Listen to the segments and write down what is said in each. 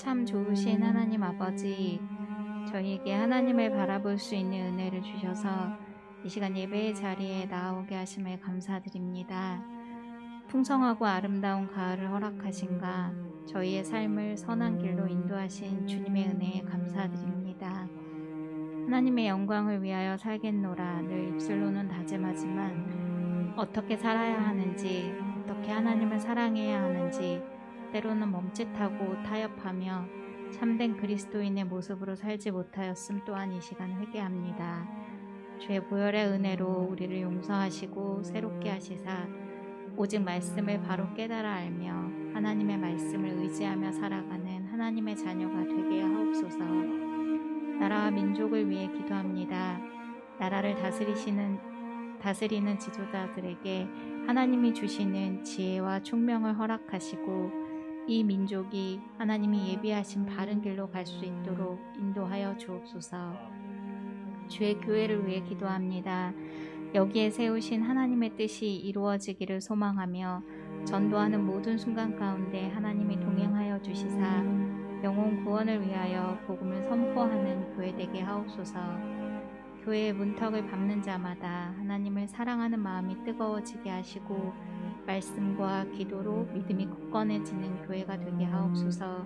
참 좋으신 하나님 아버지, 저희에게 하나님을 바라볼 수 있는 은혜를 주셔서 이 시간 예배의 자리에 나오게 하심을 감사드립니다. 풍성하고 아름다운 가을을 허락하신가 저희의 삶을 선한 길로 인도하신 주님의 은혜에 감사드립니다. 하나님의 영광을 위하여 살겠노라 늘 입술로는 다짐하지만 어떻게 살아야 하는지 어떻게 하나님을 사랑해야 하는지 때로는 멈칫하고 타협하며 참된 그리스도인의 모습으로 살지 못하였음 또한 이 시간 회개합니다. 주의 보혈의 은혜로 우리를 용서하시고 새롭게 하시사 오직 말씀을 바로 깨달아 알며 하나님의 말씀을 의지하며 살아가는 하나님의 자녀가 되게 하옵소서. 나라와 민족을 위해 기도합니다. 나라를 다스리시는 다스리는 지도자들에게 하나님이 주시는 지혜와 총명을 허락하시고 이 민족이 하나님이 예비하신 바른 길로 갈 수 있도록 인도하여 주옵소서. 주의 교회를 위해 기도합니다. 여기에 세우신 하나님의 뜻이 이루어지기를 소망하며 전도하는 모든 순간 가운데 하나님이 동행하여 주시사 영혼 구원을 위하여 복음을 선포하는 교회 되게 하옵소서. 교회의 문턱을 밟는 자마다 하나님을 사랑하는 마음이 뜨거워지게 하시고 말씀과 기도로 믿음이 굳건해지는 교회가 되게 하옵소서.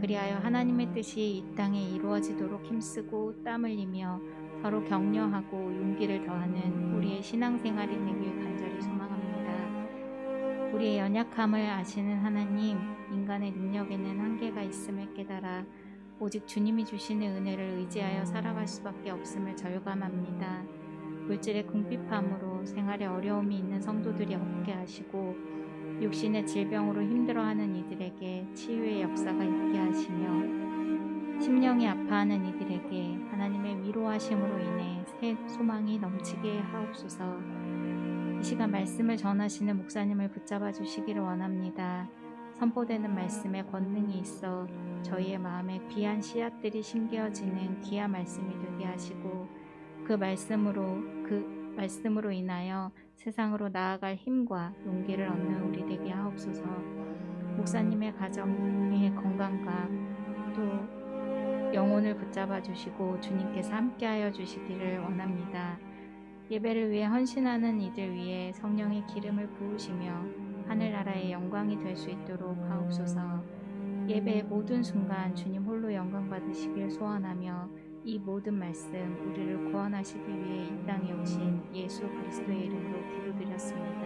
그리하여 하나님의 뜻이 이 땅에 이루어지도록 힘쓰고 땀 흘리며 서로 격려하고 용기를 더하는 우리의 신앙생활이 되길 간절히 소망합니다. 우리의 연약함을 아시는 하나님, 인간의 능력에는 한계가 있음을 깨달아 오직 주님이 주시는 은혜를 의지하여 살아갈 수밖에 없음을 절감합니다. 물질의 궁핍함으로 생활에 어려움이 있는 성도들이 없게 하시고 육신의 질병으로 힘들어하는 이들에게 치유의 역사가 있게 하시며 심령이 아파하는 이들에게 하나님의 위로하심으로 인해 새 소망이 넘치게 하옵소서. 이 시간 말씀을 전하시는 목사님을 붙잡아 주시기를 원합니다. 선포되는 말씀에 권능이 있어 저희의 마음에 귀한 씨앗들이 심겨지는 귀한 말씀이 되게 하시고 그 말씀으로 그 말씀으로 인하여 세상으로 나아갈 힘과 용기를 얻는 우리 되게 하옵소서. 목사님의 가정의 건강과 또 영혼을 붙잡아 주시고 주님께서 함께하여 주시기를 원합니다. 예배를 위해 헌신하는 이들 위해 성령의 기름을 부으시며 하늘나라의 영광이 될 수 있도록 하옵소서. 예배의 모든 순간 주님 홀로 영광 받으시길 소원하며 이 모든 말씀 우리를 구원하시기 위해 이 땅에 오신 예수 그리스도의 이름으로 기도드렸습니다.